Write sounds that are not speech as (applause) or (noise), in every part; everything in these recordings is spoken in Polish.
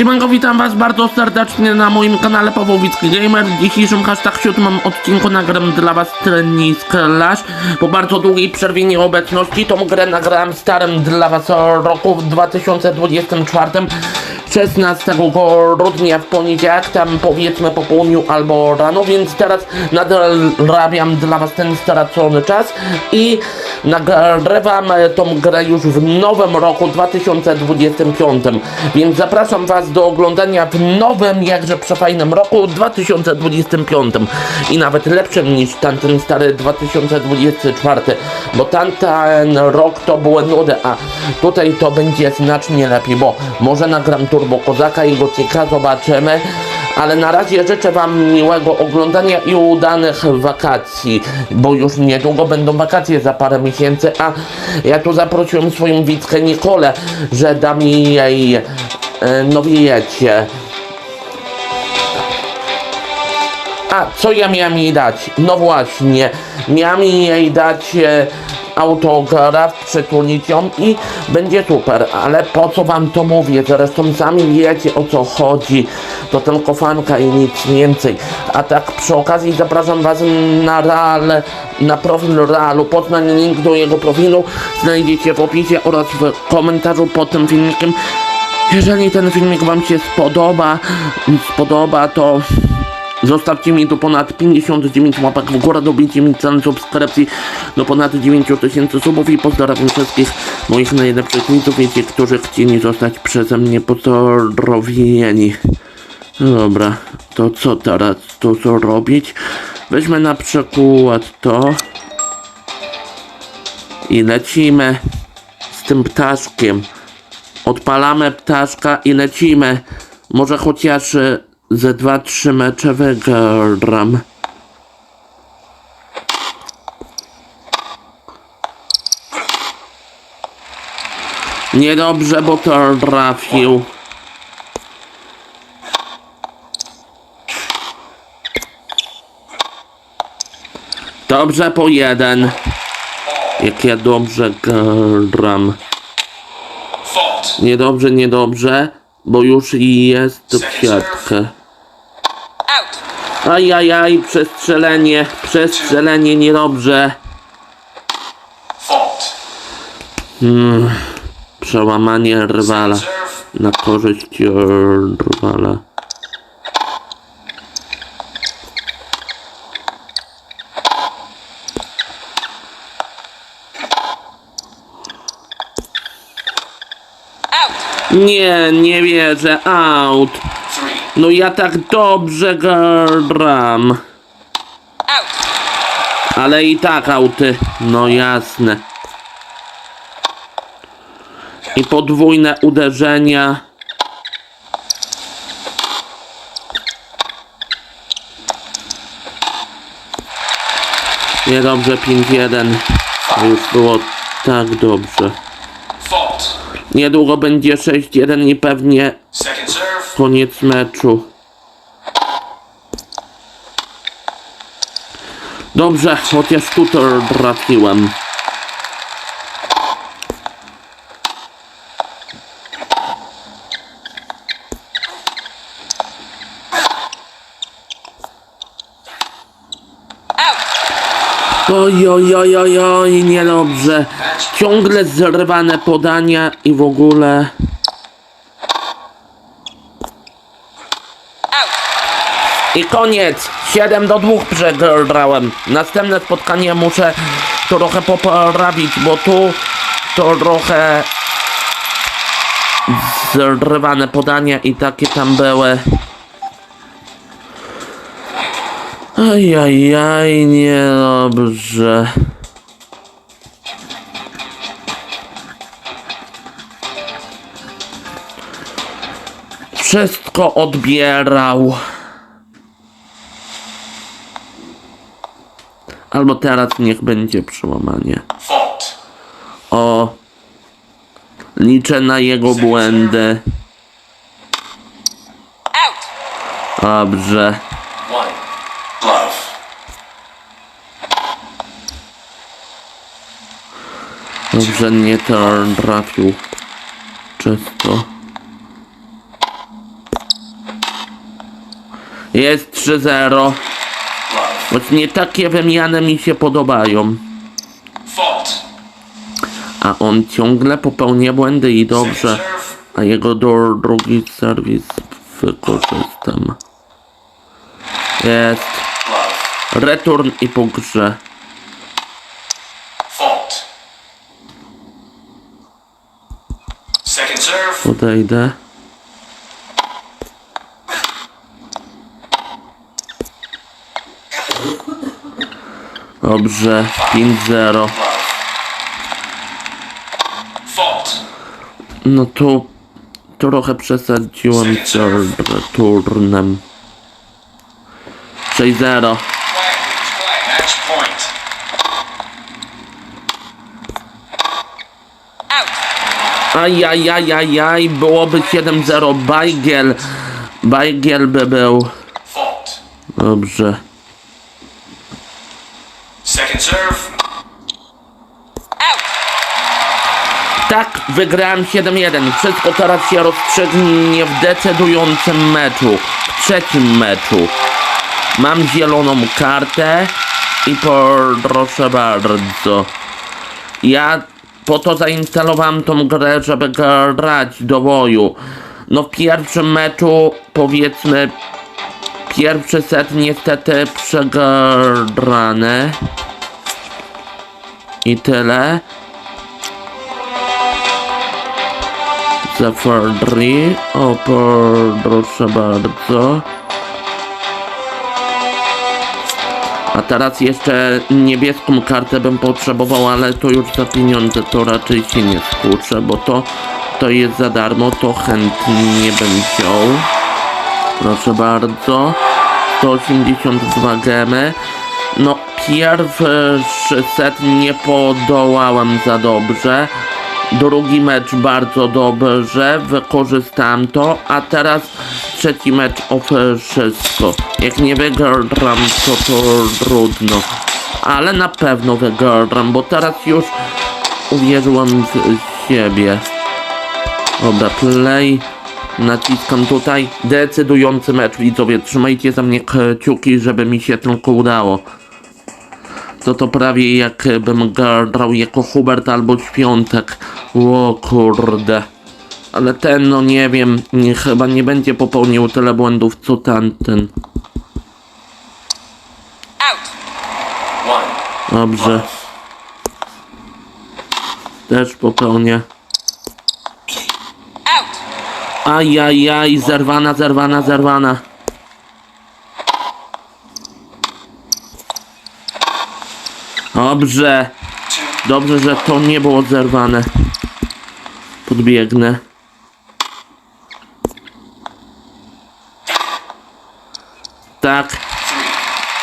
Siemanko, witam was bardzo serdecznie na moim kanale Pawłowicki Gamer. W dzisiejszym hashtag siódmym odcinku nagram dla was Tennis Clash. Po bardzo długiej przerwie nieobecności tą grę nagrałem starym dla was roku w 2024 16 grudnia w poniedziałek, tam powiedzmy po południu albo rano, więc teraz nadrabiam dla was ten stracony czas i nagrywam tą grę już w nowym roku 2025, więc zapraszam was do oglądania w nowym, jakże przefajnym roku 2025 i nawet lepszym niż tamten stary 2024, bo tamten rok to były nudy, a tutaj to będzie znacznie lepiej, bo może nagram Turbo Kozaka i Gocika, zobaczymy. Ale na razie życzę Wam miłego oglądania i udanych wakacji, bo już niedługo będą wakacje za parę miesięcy, a ja tu zaprosiłem swoją widzkę Nikolę, że da mi jej, e, no a, co ja miałem jej dać? No właśnie, miałem jej dać e, autograf, ją i będzie super, ale po co wam to mówię? Zresztą sami wiecie o co chodzi. To tylko fanka i nic więcej. A tak przy okazji zapraszam was na Real, na profil Realu. Poznań link do jego profilu znajdziecie w opisie oraz w komentarzu pod tym filmikiem. Jeżeli ten filmik wam się spodoba, spodoba to Zostawcie mi tu ponad 59 łapek w górę, dobijcie mi cel subskrypcji do ponad 9000 subów i pozdrawiam wszystkich moich najlepszych widzów, wiecie, którzy chcieli zostać przeze mnie pozdrowieni. Dobra, to co teraz tu zrobić? Weźmy na przykład to i lecimy z tym ptaszkiem. Odpalamy ptaszka i lecimy. Może chociaż e, ze dwa, trzy mecze wygram. Niedobrze, bo to trafił. Dobrze po jeden. Jak ja dobrze gram. Niedobrze, niedobrze, bo już i jest w siatkę. Ajajaj, przestrzelenie, przestrzelenie, niedobrze. Fault. Przełamanie Serve. na korzyść rywala. Out. Nie, nie wierzę, out. No ja tak dobrze gram. Ale i tak auty, no jasne. I podwójne uderzenia. Niedobrze 5-1. To Już było tak dobrze. Niedługo będzie 6-1 i pewnie. Koniec meczu. Dobrze, chociaż tutaj trafiłem. Oj, oj, oj, oj, oj, niedobrze. Ciągle zrywane podania i w ogóle... Out. I koniec! 7 do 2 przegrałem. Następne spotkanie muszę trochę poprawić, bo tu trochę zrywane podania i takie tam były. Ajajaj, niedobrze. Wszystko odbierał. Albo teraz niech będzie przełamanie. O. Liczę na jego błędy. Dobrze. Dobrze, nie trafił. Czysto. Jest 3-0. Właśnie takie wymiany mi się podobają. A on ciągle popełnia błędy i dobrze. A jego do, drugi serwis wykorzystam. Jest. Return i po grze. Fault. Second serve. Podejdę. Dobrze, 5-0. Love. Fault. No to trochę przesadziłem z returnem. 6-0. Flag. Flag. Match point. Out. Ajajajajaj, byłoby 7-0. Bajgiel. Bajgiel by był. Dobrze. Second serve. Tak, wygrałem 7-1. Wszystko teraz się rozstrzygnie w decydującym meczu. W trzecim meczu. Mam zieloną kartę i proszę bardzo. Ja po to zainstalowałem tą grę, żeby grać do boju. No w pierwszym meczu powiedzmy pierwszy set niestety przegrany. I tyle. Zafardri, o proszę bardzo. A teraz jeszcze niebieską kartę bym potrzebował, ale to już za pieniądze, to raczej się nie skuszę, bo to, to jest za darmo, to chętnie bym wziął. Proszę bardzo. 182 gemy. No, pierwszy set nie podołałem za dobrze. Drugi mecz bardzo dobrze, wykorzystałem to, a teraz trzeci mecz o wszystko. Jak nie wygram, to to trudno. Ale na pewno wygram, bo teraz już uwierzyłem w siebie. Dobra, play. Naciskam tutaj. Decydujący mecz, widzowie. Trzymajcie za mnie kciuki, żeby mi się tylko udało. To to prawie jakbym grał jako Hubert albo Świątek. O kurde. Ale ten, no nie wiem, nie, chyba nie będzie popełnił tyle błędów co tamten. Dobrze. Też popełnię. Ajajaj, zerwana, zerwana, zerwana. Dobrze. Dobrze, że to nie było zerwane. Podbiegnę. Tak,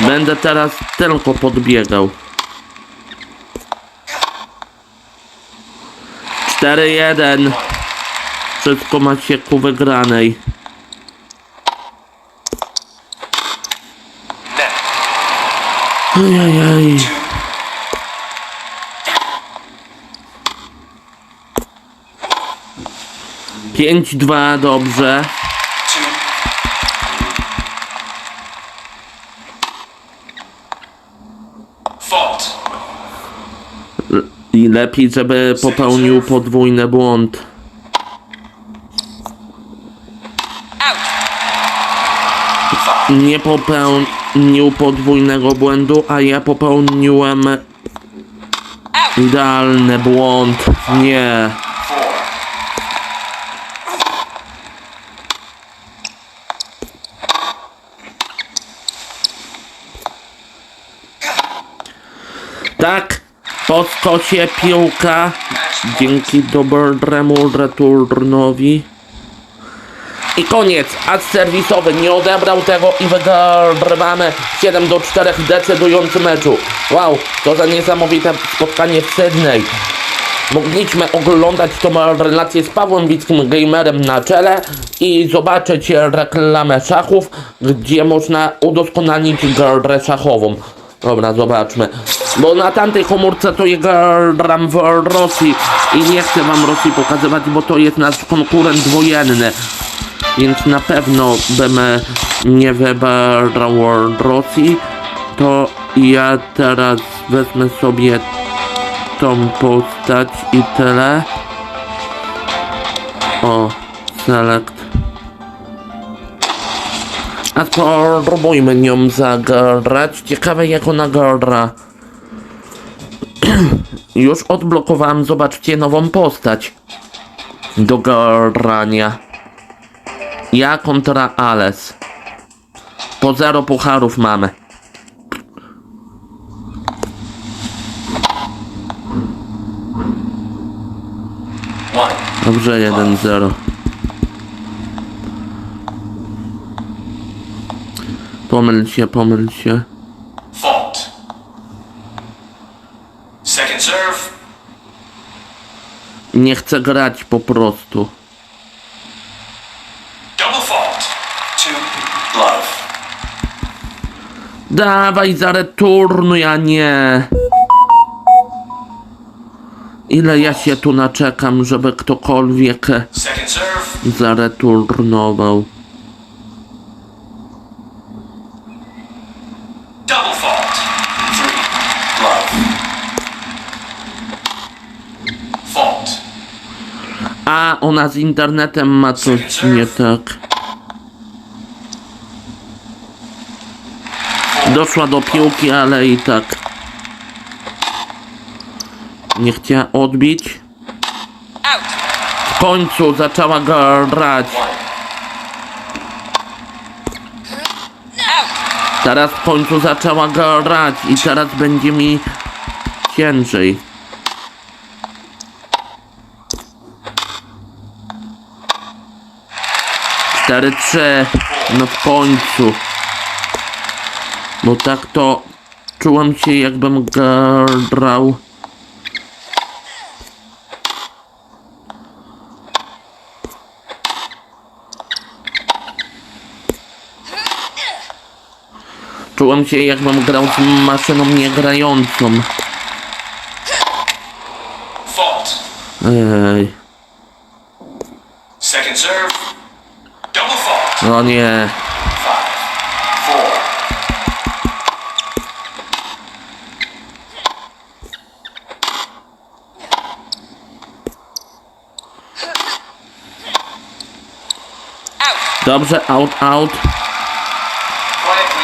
będę teraz tylko podbiegał. 4-1. Wszystko ma się ku wygranej. Net. Ojajaj. Two. Pięć, dwa, dobrze. I lepiej, żeby popełnił podwójny błąd. Nie popełnił podwójnego błędu, a ja popełniłem idealny błąd. Nie. Tak, po skosie piłka. Dzięki dobremu returnowi. I koniec, ad serwisowy nie odebrał tego i wygrywamy 7 do 4 w decydującym meczu. Wow, to za niesamowite spotkanie w Sydney. Mogliśmy oglądać tą relację z Pawłem Wickim Gamerem na czele i zobaczyć reklamę szachów, gdzie można udoskonalić grę szachową. Dobra, zobaczmy. Bo na tamtej komórce to ja gram w Rosji i nie chcę wam Rosji pokazywać, bo to jest nasz konkurent wojenny. Więc na pewno bym nie wybrał Rosji. To ja teraz wezmę sobie tą postać i tyle. O, select. A spróbujmy nią zagrać. Ciekawe jak ona gra. (clears throat) Już odblokowałem, zobaczcie, nową postać. Do grania. Ja kontra Ales. Po zero pucharów mamy. Dobrze, 1-0. Pomyl się, pomyl się. Fault. Second serve. Nie chcę grać po prostu. Double fault. Two. Love. Dawaj za returnuj, a nie. Ile ja się tu naczekam, żeby ktokolwiek zareturnował. Ona z internetem ma coś nie tak. Doszła do piłki, ale i tak. Nie chciała odbić. W końcu zaczęła grać. Teraz w końcu zaczęła grać i teraz będzie mi ciężej. Trzy. No w końcu. Bo tak to czułem się jakbym grał. Czułem się jakbym grał z maszyną niegrającą. Ej, Second serve. No nie. Dobrze, out, out.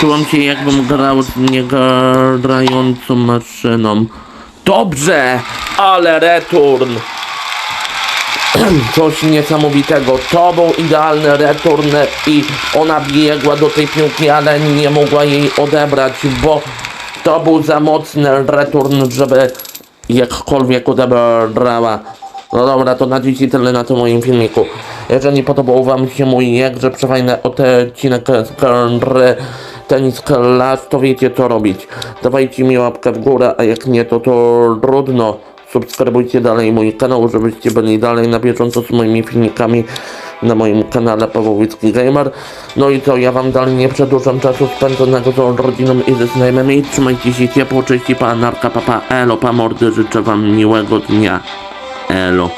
Czułem się jakbym grał z niegrającą maszyną. Dobrze, ale return. (clears throat) Coś niesamowitego. To był idealny return i ona biegła do tej piłki, ale nie mogła jej odebrać, bo to był za mocny return, żeby jakkolwiek odebrała. No dobra, to na dzisiaj tyle na tym moim filmiku. Jeżeli podobał wam się mój jakże przefajny odcinek z gry Tenis Clash, to wiecie co robić. Dawajcie mi łapkę w górę, a jak nie to to trudno. Subskrybujcie dalej mój kanał, żebyście byli dalej na bieżąco z moimi filmikami na moim kanale Pawłowicki Gamer. No i co, ja wam dalej nie przedłużam czasu spędzonego z rodziną i ze znajomymi. Trzymajcie się ciepło, cześć pa, narka, papa, elo, pa mordy, życzę wam miłego dnia. Elo.